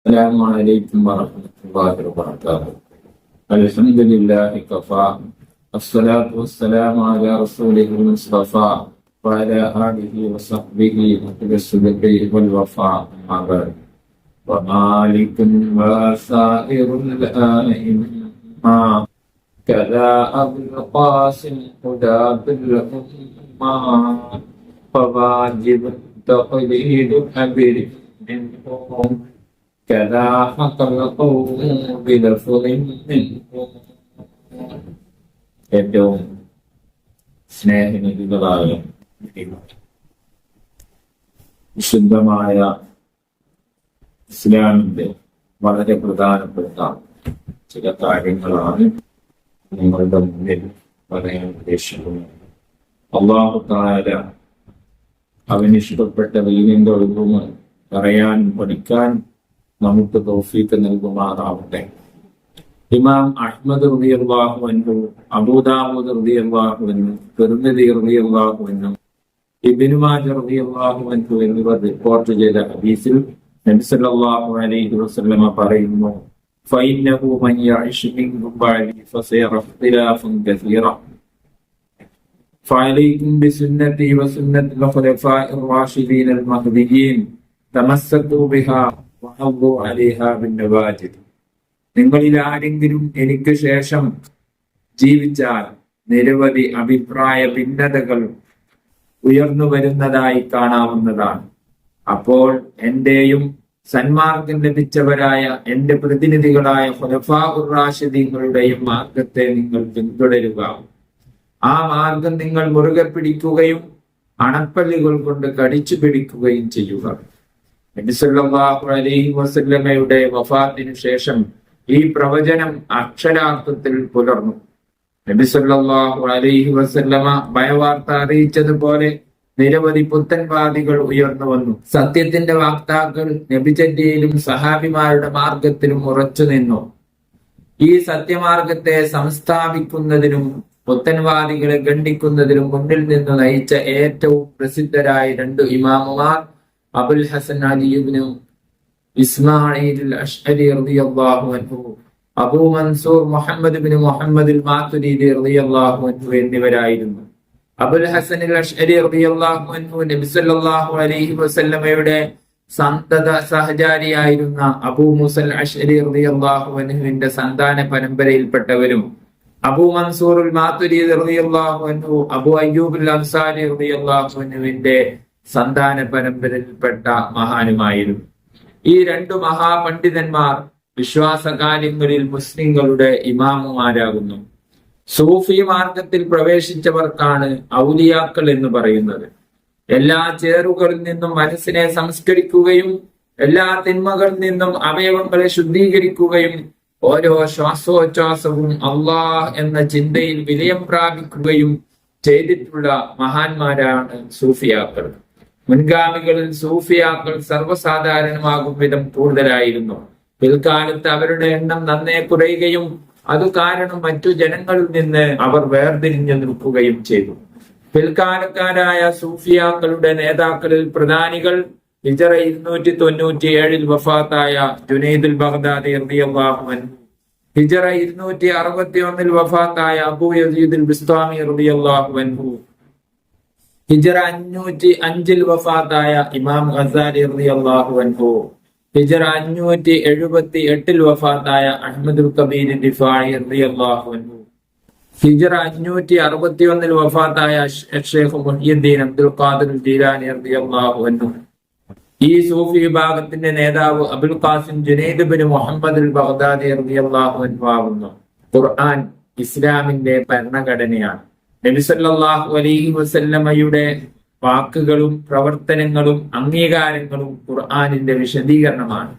السلام عليكم ورحمة الله وبركاته الحمد لله كفى الصلاة والسلام على رسوله المصطفى وعلى آله وصحبه أهل الصدق والوفاء أما بعد ومالك وسائر الآئمة كذا أبو القاسم هدى بالأمة فواجب التقليد حبر منهم كذا حق القوم بلفظ منهم ഏറ്റവും സ്നേഹനിധികളായ വിശുദ്ധമായ ഇസ്ലാമിന്റെ വളരെ പ്രധാനപ്പെട്ട ചില കാര്യങ്ങളാണ് നിങ്ങളുടെ മുന്നിൽ പറയാൻ ഉദ്ദേശിക്കുന്നത് അള്ളാഹു താര അവനിഷ്ടപ്പെട്ട വെയിലിന്റെ ഒഴുകുമ് പറയാനും പഠിക്കാൻ നമുക്ക് തൗഫീക്ക് നൽകുമാറാവട്ടെ ഇമാം അഹ്മദ് റളിയല്ലാഹു അൻഹു അബൂദാവൂദ് റളിയല്ലാഹു അൻഹു തിർമിദി റളിയല്ലാഹു അൻഹു ഇബ്നു മാജ റളിയല്ലാഹു അൻഹു എന്നിവർ റിപ്പോർട്ട് ചെയ്ത ഹദീസിൽ നബി സല്ലല്ലാഹു അലൈഹി വസല്ലമ പറയുന്നു فإنه من يعش منكم بعدي فسيرى اختلافا كثيرا فعليكم بسنتي وسنة الخلفاء الراشدين المهديين تمسكوا بها وحضوا عليها بالنواجذ നിങ്ങളിൽ ആരെങ്കിലും എനിക്ക് ശേഷം ജീവിച്ചാൽ നിരവധി അഭിപ്രായ ഭിന്നതകൾ ഉയർന്നു വരുന്നതായി കാണാവുന്നതാണ്. അപ്പോൾ എന്റെയും സന്മാർഗം ലഭിച്ചവരായ എന്റെ പ്രതിനിധികളായ റാഷിദീങ്ങളുടെയും മാർഗത്തെ നിങ്ങൾ പിന്തുടരുക. ആ മാർഗം നിങ്ങൾ മുറുകെ പിടിക്കുകയും അണപ്പല്ലുകൾ കൊണ്ട് കടിച്ചു പിടിക്കുകയും ചെയ്യുക. നബിസല്ലാഹു അലൈഹി വസല്ലമയുടെ വഫാത്തിനു ശേഷം ഈ പ്രവചനം അക്ഷരാർത്ഥത്തിൽ പുലർന്നു. നബിസല്ലാഹു അലൈഹി വസല്ലമ ഭയവാർത്ത അറിയിച്ചതുപോലെ നിരവധി പുത്തൻവാദികൾ ഉയർന്നു വന്നു. സത്യത്തിന്റെ വാക്താക്കൾ നബിചര്യയിലും സഹാബിമാരുടെ മാർഗത്തിലും ഉറച്ചു നിന്നു. ഈ സത്യമാർഗത്തെ സംസ്ഥാപിക്കുന്നതിനും പുത്തൻവാദികളെ ഖണ്ഡിക്കുന്നതിനും മുന്നിൽ നിന്ന് നയിച്ച ഏറ്റവും പ്രസിദ്ധരായ രണ്ട് ഇമാമുമാർ അബുൽ ഹസൻ അലിയുബിനു അഷ്അലി റളിയല്ലാഹു അൻഹു Abu Mansur Muhammad bin Muhammad റളിയല്ലാഹു അൻഹു എന്നിവരായിരുന്നു. അബുൽ ഹസൻ അഷ്അരി റളിയല്ലാഹു അൻഹു നബി സല്ലല്ലാഹു അലൈഹി വസല്ലമയുടെ സന്തത സഹചാരിയായിരുന്ന അബൂ മുസൽ അഷ്അരി റളിയല്ലാഹു അൻഹുവിന്റെ സന്താന പരമ്പരയിൽപ്പെട്ടവരും അബൂ മൻസൂർ മാതുരീദി റളിയല്ലാഹു അൻഹു അബൂ അയ്യൂബുൽ അൻസാരി റളിയല്ലാഹു അൻഹുവിന്റെ സന്താന പരമ്പരയിൽപ്പെട്ട മഹാനുമായിരുന്നു. ഈ രണ്ടു മഹാപണ്ഡിതന്മാർ വിശ്വാസകാലങ്ങളിൽ മുസ്ലിങ്ങളുടെ ഇമാമുമാരാകുന്നു. സൂഫി മാർഗത്തിൽ പ്രവേശിച്ചവർക്കാണ് ഔലിയാക്കൾ എന്ന് പറയുന്നത്. എല്ലാ ചേറുകളിൽ നിന്നും മനസ്സിനെ സംസ്കരിക്കുകയും എല്ലാ തിന്മകളിൽ നിന്നും അവയവങ്ങളെ ശുദ്ധീകരിക്കുകയും ഓരോ ശ്വാസോച്ഛ്വാസവും അള്ളാഹ് എന്ന ചിന്തയിൽ വിലയം പ്രാപിക്കുകയും ചെയ്തിട്ടുള്ള മഹാന്മാരാണ് സൂഫിയാക്കൾ. മുൻഗാമികളിൽ സൂഫിയാക്കൾ സർവസാധാരണമാകും വിധം കൂടുതലായിരുന്നു. പിൽക്കാലത്ത് അവരുടെ എണ്ണം നന്നേ കുറയുകയും അത് കാരണം മറ്റു ജനങ്ങളിൽ നിന്ന് അവർ വേർതിരിഞ്ഞു നിൽക്കുകയും ചെയ്തു. പിൽക്കാലക്കാരായ സൂഫിയാക്കളുടെ നേതാക്കളിൽ പ്രധാനികൾ ഹിജറ ഇരുന്നൂറ്റി തൊണ്ണൂറ്റി ഏഴിൽ വഫാത്തായ ജുനൈദുൽ ബഗ്ദാദി റളിയല്ലാഹു ഹിജറ ഇരുന്നൂറ്റി അറുപത്തി ഒന്നിൽ വഫാത്തായ അബു യസീദുൽ ബിസ്താമി റബിയാഹുവൻഹു ഹിജറ അഞ്ഞൂറ്റി അഞ്ചിൽ വഫാത്തായ ഇമാം ഖസാലി അള്ളാഹു അൻഹു. ഹിജറ അഞ്ഞൂറ്റി എഴുപത്തി എട്ടിൽ വഫാത്തായ അഹമ്മദുൽ കബീർ ദിഫായി റളിയല്ലാഹു അൻഹു. ഹിജറ അഞ്ഞൂറ്റി അറുപത്തി ഒന്നിൽ വഫാത്തായ Sheikh Muhiyuddin Abdul Qadir Jilani അള്ളാഹു അൻഹു. ഈ സൂഫി വിഭാഗത്തിന്റെ നേതാവ് Abul Qasim Junaid bin Muhammad Baghdadi റളിയല്ലാഹു അൻഹു ആകുന്നു. ഖുർആൻ ഇസ്ലാമിന്റെ ഭരണഘടനയാണ്. നബിസല്ലാഹു അലൈഹി വസല്ലമ്മയുടെ വാക്കുകളും പ്രവർത്തനങ്ങളും അംഗീകാരങ്ങളും ഖുർആാനിന്റെ വിശദീകരണമാണ്.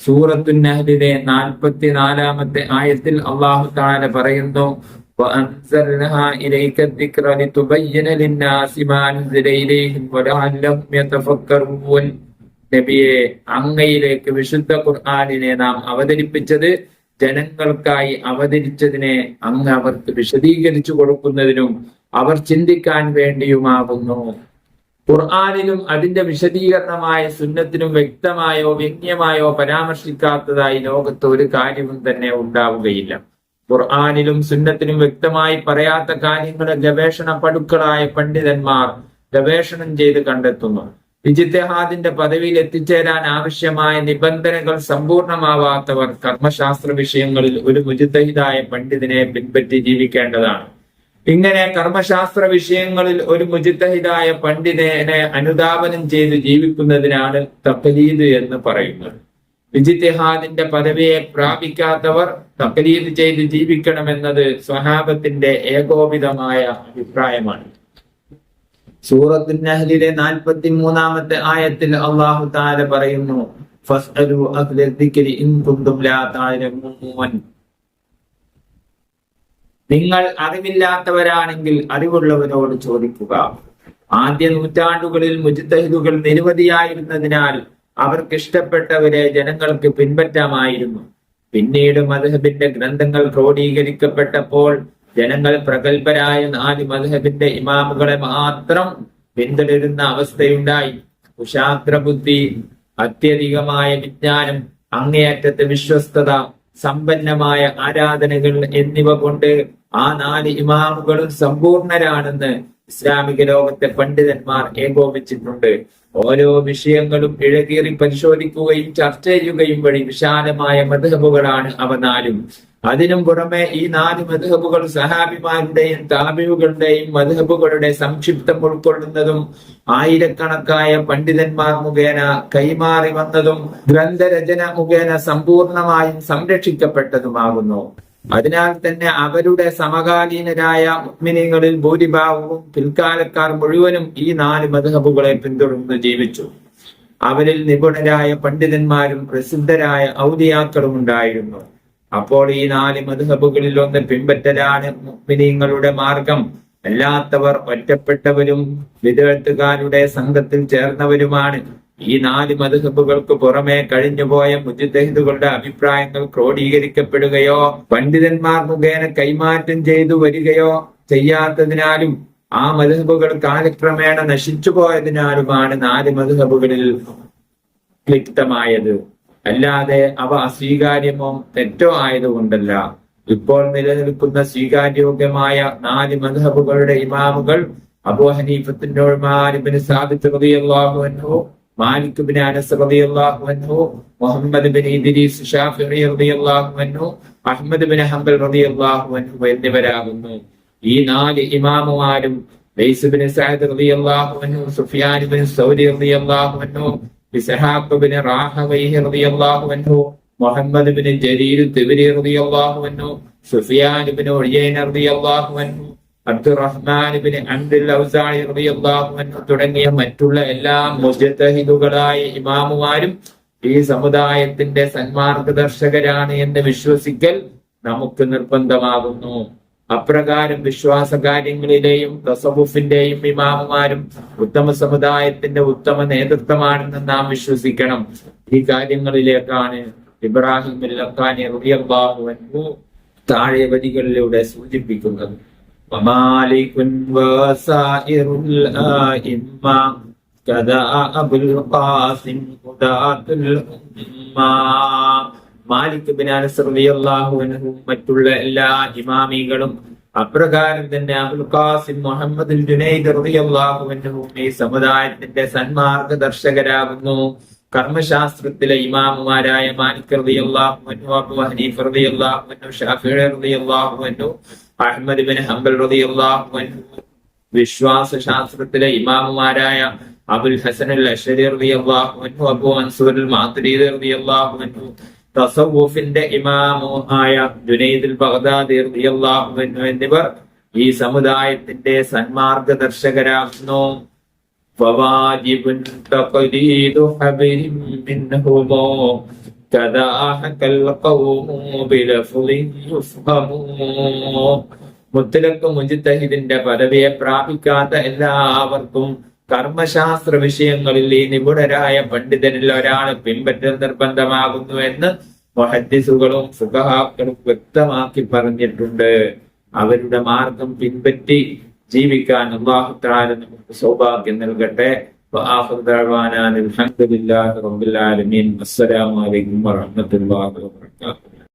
സൂറത്തു നഹലിലെ നാൽപ്പത്തി നാലാമത്തെ ആയത്തിൽ അള്ളാഹു താല പറയുന്നു നബിയെ അങ്ങയിലേക്ക് വിശുദ്ധ ഖുർആാനിനെ നാം അവതരിപ്പിച്ചത് ജനങ്ങൾക്കായി അവതരിച്ചതിനെ അങ്ങ് അവർക്ക് വിശദീകരിച്ചു കൊടുക്കുന്നതിനും അവർ ചിന്തിക്കാൻ വേണ്ടിയുമാകുന്നു. ഖുർആാനിലും അതിന്റെ വിശദീകരണമായ സുന്നത്തിനും വ്യക്തമായോ വ്യംഗ്യമായോ പരാമർശിക്കാത്തതായി ലോകത്ത് ഒരു കാര്യവും തന്നെ ഉണ്ടാവുകയില്ല. ഖുർആാനിലും സുന്നത്തിനും വ്യക്തമായി പറയാത്ത കാര്യങ്ങളെ ഗവേഷണ പടുക്കളായ പണ്ഡിതന്മാർ ഗവേഷണം ചെയ്ത് കണ്ടെത്തുന്നു. ഇജിത്തിഹാദിന്റെ പദവിയിൽ എത്തിച്ചേരാൻ ആവശ്യമായ നിബന്ധനകൾ സമ്പൂർണമാവാത്തവർ കർമ്മശാസ്ത്ര വിഷയങ്ങളിൽ ഒരു മുജിത്തഹിതായ പണ്ഡിതനെ പിൻപറ്റി ജീവിക്കേണ്ടതാണ്. ഇങ്ങനെ കർമ്മശാസ്ത്ര വിഷയങ്ങളിൽ ഒരു മുജിത്തഹിതായ പണ്ഡിതനെ അനുദാപനം ചെയ്ത് ജീവിക്കുന്നതിനാണ് തക്കലീദ് എന്ന് പറയുന്നത്. വിജിത്തെഹാദിന്റെ പദവിയെ പ്രാപിക്കാത്തവർ തക്കലീദ് ചെയ്ത് ജീവിക്കണമെന്നത് സ്വഹാബത്തിന്റെ ഏകോപിതമായ അഭിപ്രായമാണ്. സൂറത്തു നഹലിലെ നാൽപ്പത്തി മൂന്നാമത്തെ ആയത്തിൽ അള്ളാഹു താര പറയുന്നു നിങ്ങൾ അറിവില്ലാത്തവരാണെങ്കിൽ അറിവുള്ളവരോട് ചോദിക്കുക. ആദ്യ നൂറ്റാണ്ടുകളിൽ മുജിത്തഹിദുകൾ നിരവധിയായിരുന്നതിനാൽ അവർക്ക് ഇഷ്ടപ്പെട്ടവരെ ജനങ്ങൾക്ക് പിൻപറ്റാമായിരുന്നു. പിന്നീട് മധുഹബിന്റെ ഗ്രന്ഥങ്ങൾ ക്രോഡീകരിക്കപ്പെട്ടപ്പോൾ ജനങ്ങൾ പ്രഗത്ഭരായ നാല് മധുഹബിന്റെ ഇമാമുകളെ മാത്രം പിന്തുടരുന്ന അവസ്ഥയുണ്ടായി. കുശാഗ്ര ബുദ്ധി അത്യധികമായ വിജ്ഞാനം അങ്ങേയറ്റത്തെ വിശ്വസ്തത സമ്പന്നമായ ആരാധനകൾ എന്നിവ കൊണ്ട് ആ നാല് ഇമാമുകളും സമ്പൂർണരാണെന്ന് ഇസ്ലാമിക ലോകത്തെ പണ്ഡിതന്മാർ ഏകോപിച്ചിട്ടുണ്ട്. ഓരോ വിഷയങ്ങളും ഇഴകീറി പരിശോധിക്കുകയും ചർച്ച ചെയ്യുകയും വഴി വിശാലമായ മധുഹബുകളാണ് അവ നാലും. അതിനും പുറമെ ഈ നാല് മധുഹബുകൾ സഹാബിമാരുടെയും താബിയുകളുടെയും മധുഹബുകളുടെ സംക്ഷിപ്തം ഉൾക്കൊള്ളുന്നതും ആയിരക്കണക്കായ പണ്ഡിതന്മാർ മുഖേന കൈമാറി വന്നതും ഗ്രന്ഥരചന മുഖേന സമ്പൂർണമായും സംരക്ഷിക്കപ്പെട്ടതുമാകുന്നു. അതിനാൽ തന്നെ അവരുടെ സമകാലീനരായ മുഗ്മിനികളിൽ ഭൂരിഭാഗവും പിൽക്കാലക്കാർ മുഴുവനും ഈ നാല് മധുഹബുകളെ പിന്തുടർന്ന് ജീവിച്ചു. അവരിൽ നിപുണരായ പണ്ഡിതന്മാരും പ്രസിദ്ധരായ ഔദിയാക്കളും ഉണ്ടായിരുന്നു. അപ്പോൾ ഈ നാല് മധുഹബുകളിൽ ഒന്ന് പിൻപറ്റലാണ് മുഗ്മിനീങ്ങളുടെ മാർഗം. അല്ലാത്തവർ ഒറ്റപ്പെട്ടവരും വിദഗ്ധക്കാരുടെ സംഘത്തിൽ ചേർന്നവരുമാണ്. ഈ നാല് മധുഹബുകൾക്ക് പുറമെ കഴിഞ്ഞുപോയ മുജിദ്ദഹിദുകളുടെ അഭിപ്രായങ്ങൾ ക്രോഡീകരിക്കപ്പെടുകയോ പണ്ഡിതന്മാർ മുഖേന കൈമാറ്റം ചെയ്തു വരികയോ ചെയ്യാത്തതിനാലും ആ മധുഹബുകൾ കാലക്രമേണ നശിച്ചു പോയതിനാലുമാണ് നാല് മധുഹബുകളിൽ ക്ലിപ്തമായത്. അല്ലാതെ അവ അസ്വീകാര്യമോ തെറ്റോ ആയതുകൊണ്ടല്ല. ഇപ്പോൾ നിലനിൽക്കുന്ന സ്വീകാര്യോഗ്യമായ നാല് മധബുകളുടെ ഇമാമുകൾ അബൂ ഹനീഫത്തിന്റെ മാലിബിന് സാബിത്ത് റളിയല്ലാഹു അൻഹു മാലിക് അനസ് റളിയല്ലാഹു അൻഹു മുഹമ്മദ് ബിൻ ഇദ്രീസ് ഷാഫിഈ റളിയല്ലാഹു അൻഹു അഹ്മദ് ബിൻ ഹംബൽ റളിയല്ലാഹു അൻഹു എന്നിവരാകുന്നു. ഈ നാല് ഇമാമുമാരും ബൈസുബിന് സഅദ് റളിയല്ലാഹു അൻഹു സുഫിയാൻ ബിൻ സൗരി റളിയല്ലാഹു അൻഹു മുഹമ്മദ് ബിൻ ജരീർ തിബരി റളിയല്ലാഹു അൻഹു സുഫിയാൻ ബിൻ ഉയൈന റളിയല്ലാഹു അൻഹു അബ്ദുറഹ്മാൻ ബിൻ അബ്ദുൽ ഔസാഇ റളിയല്ലാഹു അൻഹു തുടങ്ങിയ മറ്റുള്ള എല്ലാ മുജ്തഹിദുകളായ ഇമാമുമാരും ഈ സമുദായത്തിന്റെ സന്മാർഗദർശകരാണ് എന്ന് വിശ്വസിക്കൽ നമുക്ക് നിർബന്ധമാകുന്നു. അപ്രകാരം വിശ്വാസ കാര്യങ്ങളിലെയും തസവുഫിന്റെയും ഇമാമുമാരും ഉത്തമ സമുദായത്തിന്റെ ഉത്തമ നേതൃത്വമാണെന്ന് നാം വിശ്വസിക്കണം ഈ കാര്യങ്ങളിലേക്കാണ് ഇബ്രാഹിം ലക്കാനി റളിയല്ലാഹു അൻഹു താഴെ വരികളിലൂടെ സൂചിപ്പിക്കുന്നത് ومالك وسائر الآئمة كذا أبو القاسم هداة الأمة മാലിക് അനസ് മറ്റുള്ള എല്ലാ ഇമാമികളും അപ്രകാരം തന്നെ അബുൽ ഖാസിം മുഹമ്മദ് ഈ സമുദായത്തിന്റെ സന്മാർഗദർശകരാകുന്നു കർമ്മശാസ്ത്രത്തിലെ ഇമാമുമാരായ മാലിക് അഹ്മദ് ബിൻ ഹംബൽ വിശ്വാസ ശാസ്ത്രത്തിലെ ഇമാമുമാരായ Abul Hasan al Ashari Abu Mansur al അൻഹു തസവൂഫിന്റെ ഇമാമുമായ ജുനൈദുൽ ബഗ്ദാദി റളിയല്ലാഹു അൻഹു എന്നിവർ ഈ സമുദായത്തിന്റെ സന്മാർഗദർശകരാകുന്നു فواجب تقليد حبر منهم كذا حكى القوم بلفظ يفهم മുത്തലക്ക് മുജിത്തഹിദിന്റെ പദവിയെ പ്രാപിക്കാത്ത എല്ലാവർക്കും കർമ്മശാസ്ത്ര വിഷയങ്ങളിൽ ഈ നിപുണരായ പണ്ഡിതനിൽ ഒരാൾ പിൻപറ്റൽ നിർബന്ധമാകുന്നു എന്ന് മഹദ്സുകളും സുഖാക്കളും വ്യക്തമാക്കി പറഞ്ഞിട്ടുണ്ട്. അവരുടെ മാർഗം പിൻപറ്റി ജീവിക്കാൻ അള്ളാഹുത്താല നമുക്ക് സൗഭാഗ്യം നൽകട്ടെ. അസ്സലാമു അലൈക്കും വറഹ്മത്തുള്ളാഹി വബറകാതുഹു